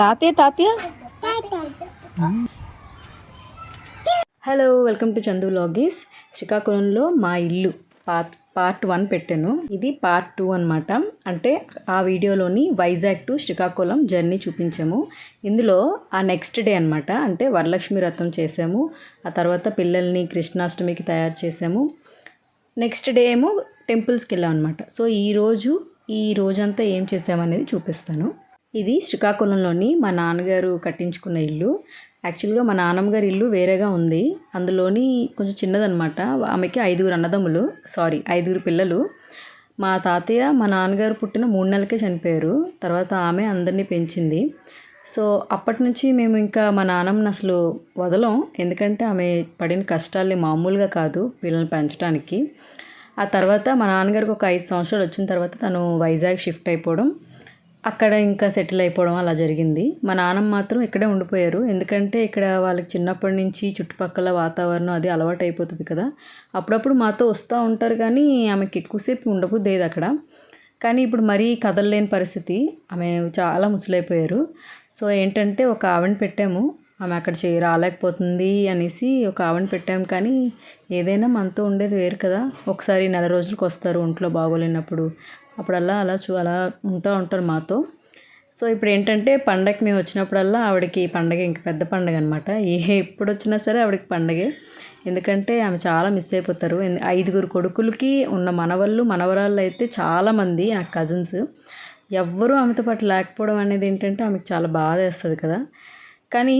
తాతయ్య తాతయ్య? Hello welcome to Chandu vlogs శ్రీకాకుళంలో మా ఇల్లు పార్ట్ పార్ట్ వన్ పెట్టాను. ఇది పార్ట్ టూ అనమాట అంటే ఆ వీడియోలోని వైజాగ్ టు శ్రీకాకుళం జర్నీ చూపించాము. ఇందులో ఆ నెక్స్ట్ డే అనమాట అంటే వరలక్ష్మి వ్రతం చేసాము. ఆ తర్వాత పిల్లల్ని కృష్ణాష్టమికి తయారు చేసాము. నెక్స్ట్ డే ఏమో టెంపుల్స్కి వెళ్ళాం అనమాట సో ఈరోజు ఈ రోజంతా ఏం చేసామనేది చూపిస్తాను. ఇది శ్రీకాకుళంలోని మా నాన్నగారు కట్టించుకున్న ఇల్లు. యాక్చువల్గా మా నాన్నమ్మగారి ఇల్లు వేరేగా ఉంది. అందులోని కొంచెం చిన్నదనమాట ఆమెకి ఐదుగురు అన్నదమ్ములు సారీ ఐదుగురు పిల్లలు. మా తాతయ్య మా నాన్నగారు పుట్టిన మూడు నెలలకే చనిపోయారు. తర్వాత ఆమె అందరినీ పెంచింది. సో అప్పటి నుంచి మేము ఇంకా మా నాన్నమ్మని అసలు వదలం. ఎందుకంటే ఆమె పడిన కష్టాల్ని మామూలుగా కాదు పిల్లల్ని పెంచడానికి ఆ తర్వాత మా నాన్నగారికి ఒక ఐదు సంవత్సరాలు వచ్చిన తర్వాత తను వైజాగ్ షిఫ్ట్ అయిపోవడం అక్కడ ఇంకా సెటిల్ అయిపోవడం అలా జరిగింది. మా నాన్నమ్మ మాత్రం ఇక్కడే ఉండిపోయారు. ఎందుకంటే ఇక్కడ వాళ్ళకి చిన్నప్పటి నుంచి చుట్టుపక్కల వాతావరణం అది అలవాటు అయిపోతుంది కదా. అప్పుడప్పుడు మాతో వస్తూ ఉంటారు కానీ ఆమెకి ఎక్కువసేపు ఉండబుద్దేది అక్కడ. కానీ ఇప్పుడు మరీ కదలలేని పరిస్థితి. ఆమె చాలా ముసలైపోయారు. సో ఏంటంటే ఒక ఆవిడని పెట్టాము. ఆమె అక్కడ రాలేకపోతుంది అనేసి ఒక ఆవిడ పెట్టాము కానీ ఏదైనా మనతో ఉండేది వేరు కదా. ఒకసారి నెల రోజులకు వస్తారు ఒంట్లో బాగోలేనప్పుడు. అప్పుడల్లా అలా చూ అలా ఉంటూ ఉంటారు మాతో. సో ఇప్పుడు ఏంటంటే పండగకి మేము వచ్చినప్పుడల్లా ఆవిడకి పండగ ఇంక పెద్ద పండగ అనమాట ఏ ఎప్పుడు వచ్చినా సరే ఆవిడకి పండగే. ఎందుకంటే ఆమె చాలా మిస్ అయిపోతారు. ఐదుగురు కొడుకులకి ఉన్న మనవళ్ళు మనవరాళ్ళు అయితే చాలామంది నాకు కజిన్స్. ఎవ్వరూ ఆమెతో పాటు లేకపోవడం అనేది ఏంటంటే ఆమెకు చాలా బాధ వేస్తుంది కదా. కానీ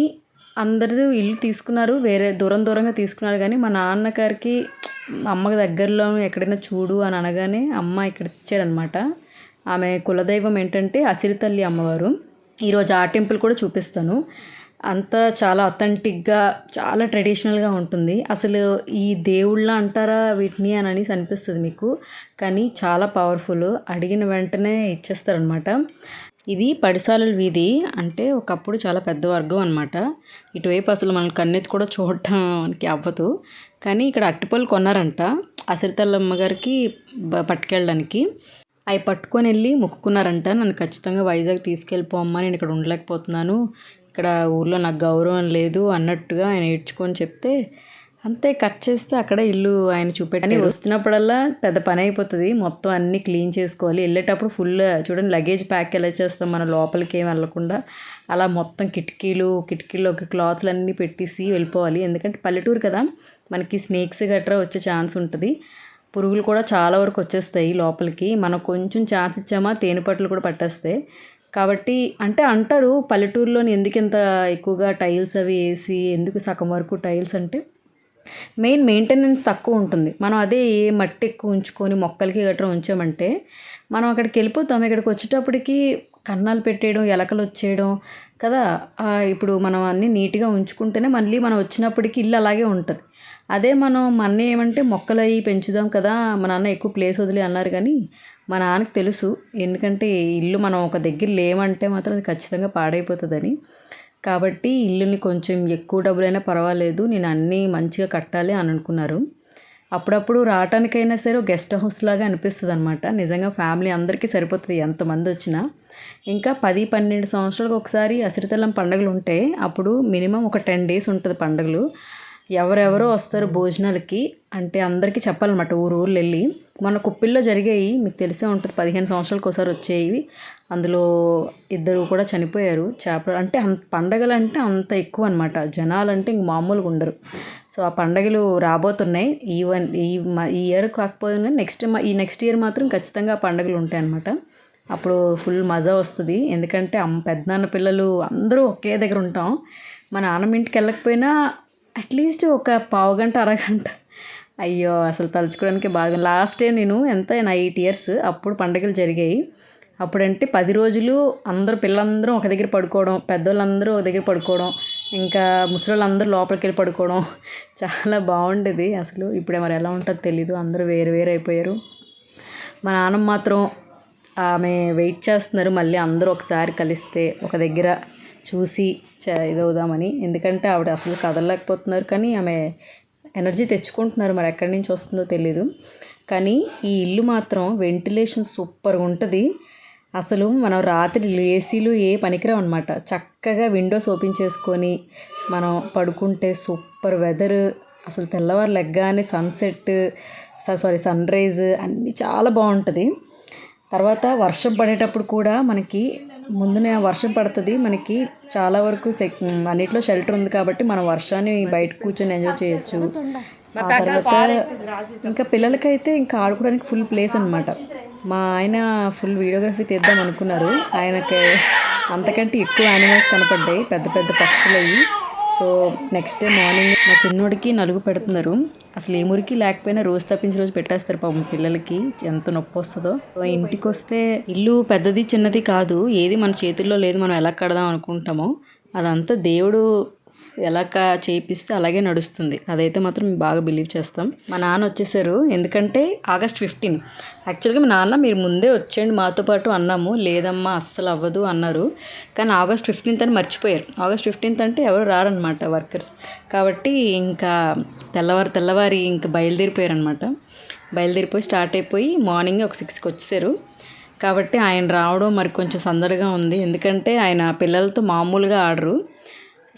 అందరూ ఇల్లు తీసుకున్నారు వేరే దూరం దూరంగా తీసుకున్నారు కానీ మా నాన్నగారికి అమ్మకి దగ్గరలో ఎక్కడైనా చూడు అని అనగానే అమ్మ ఇక్కడ ఇచ్చారనమాట ఆమె కులదైవం ఏంటంటే అసిరితల్లి అమ్మవారు. ఈరోజు ఆ టెంపుల్ కూడా చూపిస్తాను. అంతా చాలా అథెంటిక్గా చాలా ట్రెడిషనల్గా ఉంటుంది. అసలు ఈ దేవుళ్ళ అంటారా వీటిని అని అనేసి అనిపిస్తుంది మీకు. కానీ చాలా పవర్ఫుల్ అడిగిన వెంటనే ఇచ్చేస్తారనమాట ఇది పడిసాలల వీధి అంటే ఒకప్పుడు చాలా పెద్ద వర్గం అనమాట ఇటువైపు అసలు మనం కన్నెత్తి కూడా చూడటానికి అవ్వదు. కానీ ఇక్కడ అట్టిపళ్ళు కొన్నారంట అసిరితల్లమ్మ గారికి పట్టుకెళ్ళడానికి. అవి పట్టుకొని వెళ్ళి మొక్కుకున్నారంట. నన్ను ఖచ్చితంగా వైజాగ్ తీసుకెళ్ళిపోమ్మా నేను ఇక్కడ ఉండలేకపోతున్నాను. ఇక్కడ ఊర్లో నాకు గౌరవం లేదు అన్నట్టుగా ఆయన ఏడ్చుకొని చెప్తే అంతే కట్ చేస్తే అక్కడ ఇల్లు ఆయన చూపెట్టి వస్తున్నప్పుడల్లా పెద్ద పని అయిపోతుంది. మొత్తం అన్నీ క్లీన్ చేసుకోవాలి. వెళ్ళేటప్పుడు ఫుల్ చూడండి లగేజ్ ప్యాక్ ఎలా చేస్తాం మన లోపలికి ఏం వెళ్ళకుండా అలా మొత్తం కిటికీలు కిటికీలోకి క్లాత్లు అన్నీ పెట్టేసి వెళ్ళిపోవాలి. ఎందుకంటే పల్లెటూరు కదా మనకి స్నేక్స్ గట్రా వచ్చే ఛాన్స్ ఉంటుంది. పురుగులు కూడా చాలా వరకు వచ్చేస్తాయి లోపలికి. మనం కొంచెం ఛాన్స్ ఇచ్చామా తేనెపట్లు కూడా పట్టేస్తాయి. కాబట్టి అంటే అంటారు పల్లెటూరులోని ఎందుకు ఇంత ఎక్కువగా టైల్స్ అవి వేసి ఎందుకు సగం వరకు టైల్స్ అంటే మెయిన్ మెయింటెనెన్స్ తక్కువ ఉంటుంది. మనం అదే ఏ మట్టి ఎక్కువ ఉంచుకొని మొక్కలకి గట్రా ఉంచామంటే మనం అక్కడికి వెళ్ళిపోతాం. ఇక్కడికి వచ్చేటప్పటికి కన్నాలు పెట్టేయడం ఎలకలు వచ్చేయడం కదా. ఇప్పుడు మనం అన్నీ నీట్గా ఉంచుకుంటేనే మళ్ళీ మనం వచ్చినప్పటికి ఇల్లు అలాగే ఉంటుంది. అదే మనం మన ఏమంటే మొక్కలు అవి పెంచుదాం కదా మా నాన్న ఎక్కువ ప్లేస్ వదిలే అన్నారు కానీ మా నాన్నకి తెలుసు. ఎందుకంటే ఇల్లు మనం ఒక దగ్గర లేమంటే మాత్రం అది ఖచ్చితంగా పాడైపోతుందని. కాబట్టి ఇల్లుని కొంచెం ఎక్కువ డబ్బులైనా పర్వాలేదు నేను అన్నీ మంచిగా కట్టాలి అని అనుకున్నారు. అప్పుడప్పుడు రావటానికైనా సరే గెస్ట్ హౌస్ లాగా అనిపిస్తుంది అనమాట నిజంగా ఫ్యామిలీ అందరికీ సరిపోతుంది ఎంతమంది వచ్చినా. ఇంకా పది పన్నెండు సంవత్సరాలకు ఒకసారి అసిరితలం పండుగలు ఉంటే అప్పుడు మినిమం ఒక టెన్ డేస్ ఉంటుంది పండుగలు. ఎవరెవరో వస్తారు భోజనాలకి అంటే అందరికీ చెప్పాలన్నమాట ఊరు ఊర్లు వెళ్ళి మన కుప్పిల్లో జరిగాయి మీకు తెలిసే ఉంటుంది. పదిహేను సంవత్సరాలకు ఒకసారి వచ్చేవి. అందులో ఇద్దరు కూడా చనిపోయారు. చేపలు అంటే పండగలు అంటే అంత ఎక్కువ అనమాట జనాలు అంటే ఇంక మామూలుగా ఉండరు. సో ఆ పండగలు రాబోతున్నాయి. ఈ వన్ ఈ ఈ ఇయర్ కాకపోతే నెక్స్ట్ ఈ నెక్స్ట్ ఇయర్ మాత్రం ఖచ్చితంగా ఆ పండగలు ఉంటాయి అనమాట అప్పుడు ఫుల్ మజా వస్తుంది. ఎందుకంటే పెద్దనాన్న పిల్లలు అందరూ ఒకే దగ్గర ఉంటాం. మా నాన్నమ్మ ఇంటికి వెళ్ళకపోయినా అట్లీస్ట్ ఒక పావు గంట అరగంట. అయ్యో అసలు తలుచుకోవడానికి బాగా. లాస్ట్ టైం నేను ఎంత ఎయిట్ ఇయర్స్ అప్పుడు పండుగలు జరిగాయి. అప్పుడంటే పది రోజులు అందరూ పిల్లలందరూ ఒక దగ్గర పడుకోవడం పెద్దోళ్ళందరూ ఒక దగ్గర పడుకోవడం ఇంకా ముసలోళ్ళందరూ లోపలికి వెళ్ళి పడుకోవడం. చాలా బాగుండేది అసలు. ఇప్పుడే మరి ఎలా ఉంటుందో తెలీదు. అందరూ వేరు వేరు అయిపోయారు. మా నాన్నమ్మ మాత్రం ఆమె వెయిట్ చేస్తున్నారు. మళ్ళీ అందరూ ఒకసారి కలిస్తే ఒక దగ్గర చూసి చ ఇదవుదామని. ఎందుకంటే ఆవిడ అసలు కదలలేకపోతున్నారు కానీ ఆమె ఎనర్జీ తెచ్చుకుంటున్నారు. మరి ఎక్కడి నుంచి వస్తుందో తెలీదు. కానీ ఈ ఇల్లు మాత్రం వెంటిలేషన్ సూపర్గా ఉంటుంది. అసలు మనం రాత్రి ఏసీలు ఏ పనికిరావు అనమాట చక్కగా విండోస్ ఓపెన్ చేసుకొని మనం పడుకుంటే సూపర్ వెదర్. అసలు తెల్లవారు లెగ్గానే సన్సెట్ సారీ సన్ రైజ్ అన్నీ చాలా బాగుంటుంది. తర్వాత వర్షం పడేటప్పుడు కూడా మనకి ముందునే వర్షం పడుతుంది మనకి చాలా వరకు సెక్ అన్నిట్లో షెల్టర్ ఉంది కాబట్టి మనం వర్షాన్ని బయట కూర్చొని ఎంజాయ్ చేయొచ్చు. ఆ తర్వాత ఇంకా పిల్లలకైతే ఇంకా ఆడుకోవడానికి ఫుల్ ప్లేస్ అనమాట మా ఆయన ఫుల్ వీడియోగ్రఫీ తీద్దాం అనుకున్నారు. ఆయనకి అంతకంటే ఎక్కువ యానిమల్స్ కనపడ్డాయి పెద్ద పెద్ద పక్షులు అయ్యి సో నెక్స్ట్ డే మార్నింగ్ మా చిన్నోడికి నలుగు పెడుతున్నారు. అసలు ఏ మురికి లేకపోయినా రోజు తప్పించి రోజు పెట్టేస్తారు పాపం పిల్లలకి. ఎంత నొప్పి వస్తుందో. ఇంటికి వస్తే ఇల్లు పెద్దది చిన్నది కాదు. ఏది మన చేతుల్లో లేదు మనం ఎలా కడదాం అనుకుంటామో. అదంతా దేవుడు ఎలా చేయిస్తే అలాగే నడుస్తుంది. అదైతే మాత్రం మేము బాగా బిలీవ్ చేస్తాం. మా నాన్న వచ్చేసారు. ఎందుకంటే ఆగస్ట్ ఫిఫ్టీన్. యాక్చువల్గా మా నాన్న మీరు ముందే వచ్చేయండి. మాతో పాటు అన్నాము. లేదమ్మా అస్సలు అవ్వదు అన్నారు. కానీ ఆగస్ట్ ఫిఫ్టీన్త్ అని మర్చిపోయారు. ఆగస్ట్ ఫిఫ్టీన్త్ అంటే ఎవరు రారనమాట వర్కర్స్. కాబట్టి ఇంకా తెల్లవారు తెల్లవారి ఇంకా బయలుదేరిపోయారు అనమాట బయలుదేరిపోయి స్టార్ట్ అయిపోయి మార్నింగ్ ఒక సిక్స్కి వచ్చేసారు. కాబట్టి ఆయన రావడం మరి కొంచెం సందడిగా ఉంది. ఎందుకంటే ఆయన పిల్లలతో మామూలుగా ఆడరు.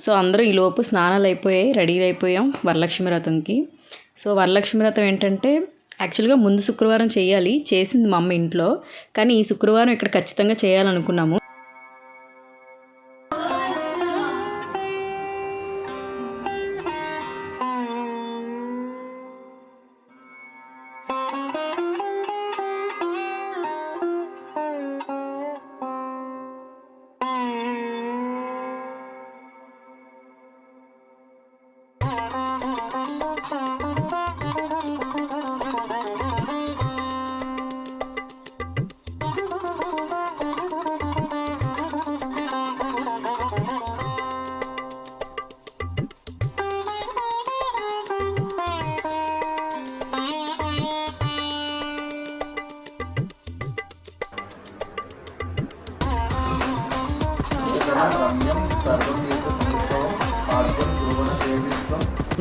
సో అందరూ ఈ లోపు స్నానాలు అయిపోయాయి రెడీ అయిపోయాం వరలక్ష్మి వ్రతంకి సో వరలక్ష్మి వ్రతం ఏంటంటే యాక్చువల్గా ముందు శుక్రవారం చేయాలి చేసింది మా అమ్మ ఇంట్లో. కానీ ఈ శుక్రవారం ఇక్కడ ఖచ్చితంగా చేయాలనుకున్నాము.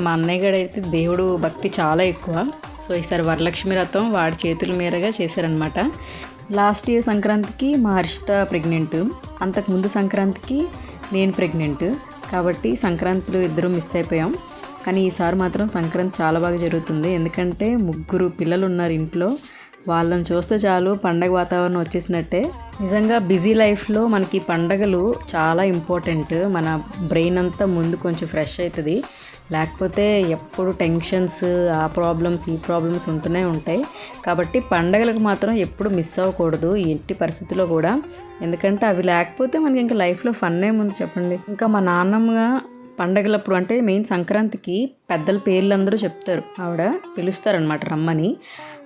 మా అన్నయ్య గడ అయితే దేవుడు భక్తి చాలా ఎక్కువ. సో ఈసారి వరలక్ష్మి రథం వాడి చేతుల మీదుగా చేశారనమాట లాస్ట్ ఇయర్ సంక్రాంతికి మా హర్షిత ప్రెగ్నెంట్ అంతకుముందు సంక్రాంతికి నేను ప్రెగ్నెంట్ కాబట్టి సంక్రాంతిలో ఇద్దరు మిస్ అయిపోయాం. కానీ ఈసారి మాత్రం సంక్రాంతి చాలా బాగా జరుగుతుంది. ఎందుకంటే ముగ్గురు పిల్లలు ఉన్నారు ఇంట్లో. వాళ్ళని చూస్తే చాలు పండగ వాతావరణం వచ్చేసినట్టే. నిజంగా బిజీ లైఫ్లో మనకి పండగలు చాలా ఇంపార్టెంట్. మన బ్రెయిన్ అంతా ముందు కొంచెం ఫ్రెష్ అవుతుంది లేకపోతే ఎప్పుడు టెన్షన్స్ ఆ ప్రాబ్లమ్స్ ఈ ప్రాబ్లమ్స్ ఉంటూనే ఉంటాయి. కాబట్టి పండగలకు మాత్రం ఎప్పుడు మిస్ అవ్వకూడదు ఎట్టి పరిస్థితిలో కూడా. ఎందుకంటే అవి లేకపోతే మనకి ఇంకా లైఫ్లో ఫన్ ఏముంది చెప్పండి. ఇంకా మా నాన్నమ్మగా పండగలప్పుడు అంటే మెయిన్ సంక్రాంతికి పెద్దల పేర్లు అందరూ చెప్తారు. ఆవిడ పిలుస్తారనమాట రమ్మని.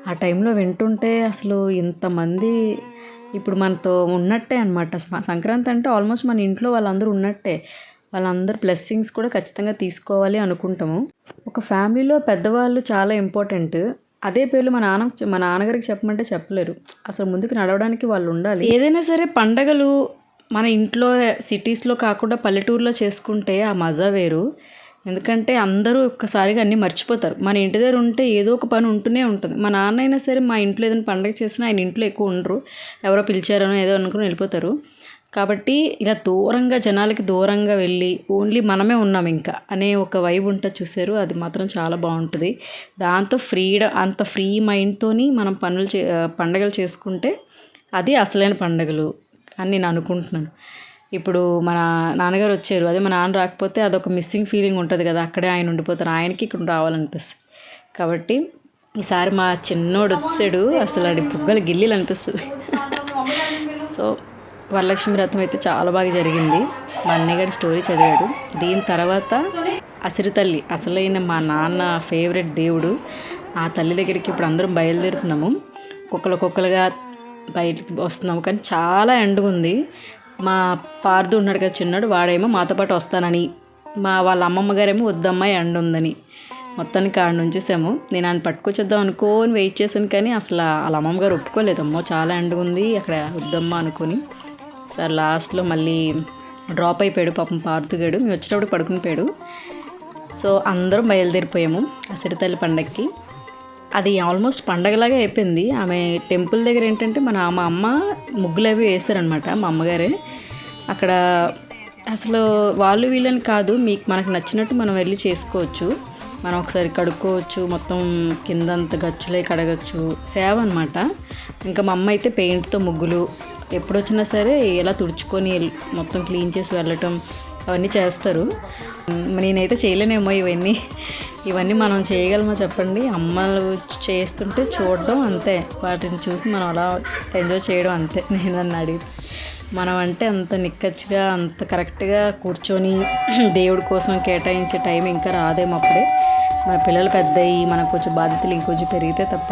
ఆ టైంలో వింటుంటే అసలు ఇంతమంది ఇప్పుడు మనతో ఉన్నట్టే అనమాట సంక్రాంతి అంటే ఆల్మోస్ట్ మన ఇంట్లో వాళ్ళందరూ ఉన్నట్టే. వాళ్ళందరూ బ్లెస్సింగ్స్ కూడా ఖచ్చితంగా తీసుకోవాలి అనుకుంటాము. ఒక ఫ్యామిలీలో పెద్దవాళ్ళు చాలా ఇంపార్టెంట్. అదే పేర్లు మా నాన్న మా నాన్నగారికి చెప్పమంటే చెప్పలేరు. అసలు ముందుకు నడవడానికి వాళ్ళు ఉండాలి. ఏదైనా సరే పండగలు మన ఇంట్లో సిటీస్లో కాకుండా పల్లెటూరులో చేసుకుంటే ఆ మజా వేరు. ఎందుకంటే అందరూ ఒక్కసారిగా అన్నీ మర్చిపోతారు. మన ఇంటి దగ్గర ఉంటే ఏదో ఒక పని ఉంటూనే ఉంటుంది. మా నాన్న అయినా సరే మా ఇంట్లో ఏదైనా పండగ చేసినా ఆయన ఇంట్లో ఎక్కువ ఉండరు. ఎవరో పిలిచారనో ఏదో అనుకుని వెళ్ళిపోతారు. కాబట్టి ఇలా దూరంగా జనాలకి దూరంగా వెళ్ళి ఓన్లీ మనమే ఉన్నాం ఇంకా అనే ఒక వైబ్ ఉంటా చూసారు అది మాత్రం చాలా బాగుంటుంది. దాంతో ఫ్రీడమ్ అంత ఫ్రీ మైండ్తోని మనం పనులు చే పండగలు చేసుకుంటే అది అసలైన పండగలు అని నేను అనుకుంటున్నాను. ఇప్పుడు మన నాన్నగారు వచ్చారు. అదే మా నాన్న రాకపోతే అదొక మిస్సింగ్ ఫీలింగ్ ఉంటుంది కదా అక్కడే ఆయన ఉండిపోతారు. ఆయనకి ఇక్కడ రావాలనిపిస్తుంది. కాబట్టి ఈసారి మా చిన్నోడు వచ్చాడు. అసలు అది బుగ్గలు గిల్లీలు అనిపిస్తుంది సో వరలక్ష్మి వ్రతం అయితే చాలా బాగా జరిగింది. మా అన్నయ్య గారి స్టోరీ చదివాడు. దీని తర్వాత అసిరి తల్లి అసలైన మా నాన్న ఫేవరెట్ దేవుడు. ఆ తల్లి దగ్గరికి ఇప్పుడు అందరం బయలుదేరుతున్నాము. కుక్కలు కుక్కలుగా బయటికి వస్తున్నాము. కానీ చాలా ఎండగా ఉంది మా పార్దు ఉన్నాడు కదా చిన్నాడు వాడేమో మాతో పాటు వస్తానని. మా వాళ్ళ అమ్మమ్మ గారేమో వద్దమ్మాయి ఎండ ఉందని మొత్తానికి ఆడ నుంచేసాము నేను ఆయన పట్టుకొచ్చేద్దాం అనుకోని వెయిట్ చేశాను కానీ అసలు వాళ్ళ అమ్మమ్మ గారు ఒప్పుకోలేదమ్మో చాలా ఎండగా ఉంది అక్కడ వద్దమ్మా అనుకొని. సార్ లాస్ట్లో మళ్ళీ డ్రాప్ అయిపోయాడు పాపం పార్తుగాడు మేము వచ్చేటప్పుడు పడుకునిపోయాడు సో అందరం బయలుదేరిపోయాము. అసిరితల్లి పండగకి అది ఆల్మోస్ట్ పండగలాగే అయిపోయింది. ఆమె టెంపుల్ దగ్గర ఏంటంటే మన మా అమ్మ ముగ్గులు అవి వేశారనమాట మా అమ్మగారే. అక్కడ అసలు వాళ్ళు వీళ్ళని కాదు మీకు మనకు నచ్చినట్టు మనం వెళ్ళి చేసుకోవచ్చు. మనం ఒకసారి కడుక్కోవచ్చు మొత్తం కిందంత గచ్చులే కడగచ్చు. సేవ అనమాట ఇంకా మా అమ్మ అయితే పెయింట్తో ముగ్గులు ఎప్పుడు వచ్చినా సరే ఇలా తుడుచుకొని మొత్తం క్లీన్ చేసి వెళ్ళటం అవన్నీ చేస్తారు. నేనైతే చేయలేనేమో ఇవన్నీ. ఇవన్నీ మనం చేయగలమో చెప్పండి? అమ్మలు చేస్తుంటే చూడడం అంతే. వాటిని చూసి మనం అలా ఎంజాయ్ చేయడం అంతే. నేను నన్ను అడిగి మనం అంటే అంత నిక్కచ్చిగా అంత కరెక్ట్గా కూర్చొని దేవుడి కోసం కేటాయించే టైం ఇంకా రాదేమో అప్పుడే. మన పిల్లలు పెద్దయి మనకు కొంచెం బాధ్యతలు ఇంకొంచెం పెరిగితే తప్ప.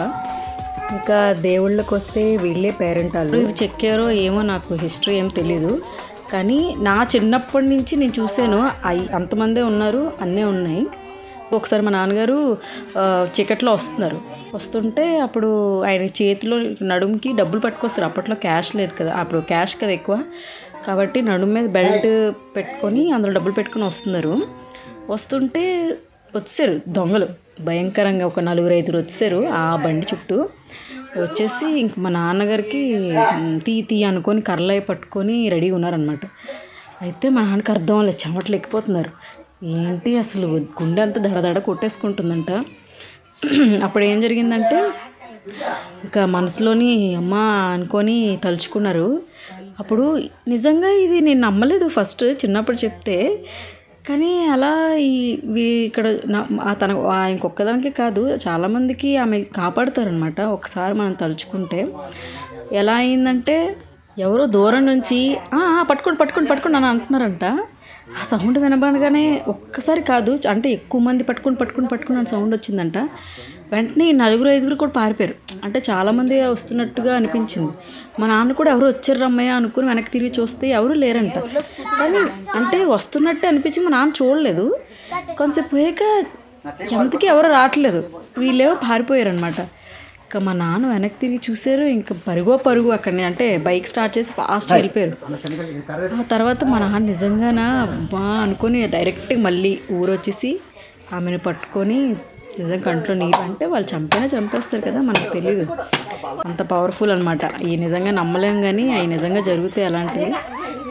ఇంకా దేవుళ్ళకి వస్తే వీళ్ళే పేరెంట్ వాళ్ళు చెక్కారో ఏమో నాకు హిస్టరీ ఏం తెలీదు. కానీ నా చిన్నప్పటి నుంచి నేను చూశాను. అవి అంతమందే ఉన్నారు అన్నీ ఉన్నాయి. ఒకసారి మా నాన్నగారు చీకట్లో వస్తున్నారు. వస్తుంటే అప్పుడు ఆయన చేతిలో నడుముకి డబ్బులు పట్టుకొస్తారు. అప్పట్లో క్యాష్ లేదు కదా. అప్పుడు క్యాష్ కదా ఎక్కువ. కాబట్టి నడుము మీద బెల్ట్ పెట్టుకొని అందులో డబ్బులు పెట్టుకొని వస్తున్నారు. వస్తుంటే వచ్చారు దొంగలు. భయంకరంగా ఒక నలుగురు ఐదుగురు వచ్చారు ఆ బండి చుట్టూ. వచ్చేసి ఇంక మా నాన్నగారికి తీ తీ అనుకొని కర్రలై పట్టుకొని రెడీగా ఉన్నారనమాట అయితే మా నాన్నకి అర్థం అవ్వలేదు చెమటలు ఎక్కిపోతున్నారు ఏంటి అసలు గుండె అంతా దడదడ కొట్టేసుకుంటుందంట. అప్పుడు ఏం జరిగిందంటే ఇంకా మనసులోని అమ్మ అనుకొని తలుచుకున్నారు. అప్పుడు నిజంగా ఇది నేను నమ్మలేదు ఫస్ట్ చిన్నప్పుడు చెప్తే కానీ అలా ఈ ఇక్కడ తన ఇంకొక్కదానికి కాదు చాలామందికి ఆమె కాపాడుతారనమాట. ఒకసారి మనం తలుచుకుంటే ఎలా అయిందంటే ఎవరో దూరం నుంచి పట్టుకోండి పట్టుకోండి పట్టుకోండి అని అంటున్నారంట. ఆ సౌండ్ వినబడగానే ఒక్కసారి కాదు అంటే ఎక్కువ మంది పట్టుకొని పట్టుకొని పట్టుకుని అని సౌండ్ వచ్చిందంట. వెంటనే నలుగురు ఐదుగురు కూడా పారిపోయారు. అంటే చాలామంది వస్తున్నట్టుగా అనిపించింది. మా నాన్న కూడా ఎవరు వచ్చారు రమ్మయ్య అనుకుని వెనక్కి తిరిగి చూస్తే ఎవరు లేరంట. కానీ అంటే వస్తున్నట్టు అనిపించింది. మా నాన్న చూడలేదు. కొంతసేపు పోయాక ఎంతకి ఎవరు రావట్లేదు. వీళ్ళేమో పారిపోయారనమాట ఇంకా మా నాన్న వెనక్కి తిరిగి చూసారు ఇంకా పరుగో పరుగు అక్కడనే అంటే బైక్ స్టార్ట్ చేసి ఫాస్ట్ వెళ్ళిపోయారు. ఆ తర్వాత మా నాన్న నిజంగానా? బా అనుకొని డైరెక్ట్గా మళ్ళీ ఊరు వచ్చేసి ఆమెను పట్టుకొని నిజంగా కంట్లో నీళ్ళు అంటే వాళ్ళు చంపినా చంపేస్తారు కదా మనకు తెలియదు అంత పవర్ఫుల్ అనమాట ఈ నిజంగా నమ్మలేం కానీ అవి నిజంగా జరుగుతాయి అలాంటివి.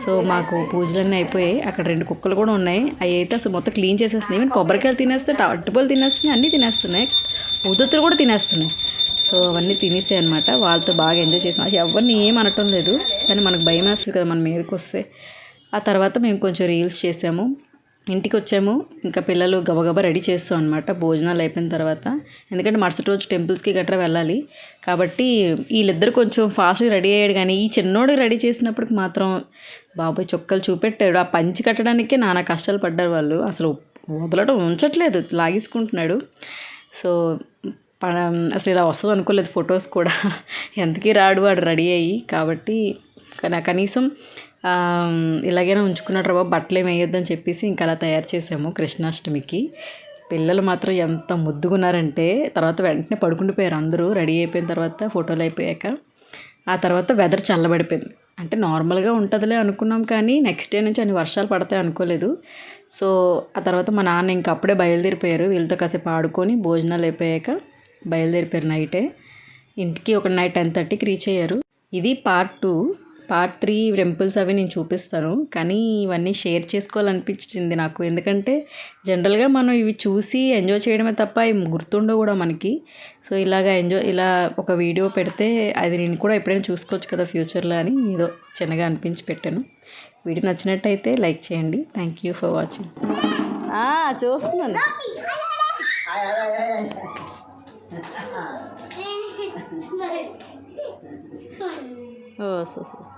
సో మాకు పూజలన్నీ అయిపోయాయి. అక్కడ రెండు కుక్కలు కూడా ఉన్నాయి. అవి అయితే అసలు మొత్తం క్లీన్ చేసేస్తున్నాయి. ఈవెన్ కొబ్బరికాయలు తినేస్తే అట్టుపళ్ళు తినేస్తున్నాయి అన్నీ తినేస్తున్నాయి. ఉదత్తులు కూడా తినేస్తున్నాయి. సో అవన్నీ తినేసాయి అనమాట వాళ్ళతో బాగా ఎంజాయ్ చేసాం. అసలు ఎవరిని ఏం అనటం లేదు. కానీ మనకు భయం వేస్తుంది కదా మన మీదకి వస్తే. ఆ తర్వాత మేము కొంచెం రీల్స్ చేసాము. ఇంటికి వచ్చాము ఇంకా పిల్లలు గబగబా రెడీ చేస్తాం అనమాట భోజనాలు అయిపోయిన తర్వాత. ఎందుకంటే మరుసటి రోజు టెంపుల్స్కి గట్రా వెళ్ళాలి. కాబట్టి వీళ్ళిద్దరు కొంచెం ఫాస్ట్గా రెడీ అయ్యాడు. కానీ ఈ చిన్నోడు రెడీ చేసినప్పటికి మాత్రం బాబాయ్ చొక్కలు చూపెట్టాడు. ఆ పంచి కట్టడానికే నానా కష్టాలు పడ్డారు వాళ్ళు. అసలు వదలడం ఉంచట్లేదు. లాగేసుకుంటున్నాడు. సో అసలు ఇలా వస్తుంది అనుకోలేదు ఫొటోస్ కూడా. ఎంతకీ రాడు వాడు రెడీ అయ్యి. కాబట్టి కనీసం ఇలాగైనా ఉంచుకున్నాడు బాబు బట్టలు ఏమి వేయొద్దని చెప్పేసి ఇంకా అలా తయారు చేసాము కృష్ణాష్టమికి. పిల్లలు మాత్రం ఎంత ముద్దుగున్నారంటే తర్వాత వెంటనే పడుకుండిపోయారు అందరూ రెడీ అయిపోయిన తర్వాత ఫోటోలు అయిపోయాక. ఆ తర్వాత వెదర్ చల్లబడిపోయింది. అంటే నార్మల్గా ఉంటుందిలే అనుకున్నాం కానీ నెక్స్ట్ డే నుంచి అన్ని వర్షాలు పడతాయి అనుకోలేదు. సో ఆ తర్వాత మా నాన్న ఇంకా అప్పుడే బయలుదేరిపోయారు. వీళ్ళతో కాసేపు ఆడుకొని భోజనాలు అయిపోయాక బయలుదేరిపోయారు నైటే. ఇంటికి ఒక నైట్ టెన్ థర్టీకి రీచ్ అయ్యారు. ఇది part two. Part three temples అవి నేను చూపిస్తాను. కానీ ఇవన్నీ షేర్ చేసుకోవాలనిపించింది నాకు. ఎందుకంటే జనరల్గా మనం ఇవి చూసి ఎంజాయ్ చేయడమే తప్ప ఇవి గుర్తుండవు కూడా మనకి. సో ఇలాగ ఎంజాయ్ ఇలా ఒక వీడియో పెడితే అది నేను కూడా ఎప్పుడైనా చూసుకోవచ్చు కదా ఫ్యూచర్లో అని ఏదో చిన్నగా అనిపించి పెట్టాను. వీడియో నచ్చినట్టయితే లైక్ చేయండి. థ్యాంక్ యూ ఫర్ వాచింగ్ చూస్తున్నాను. ఓ సో సో.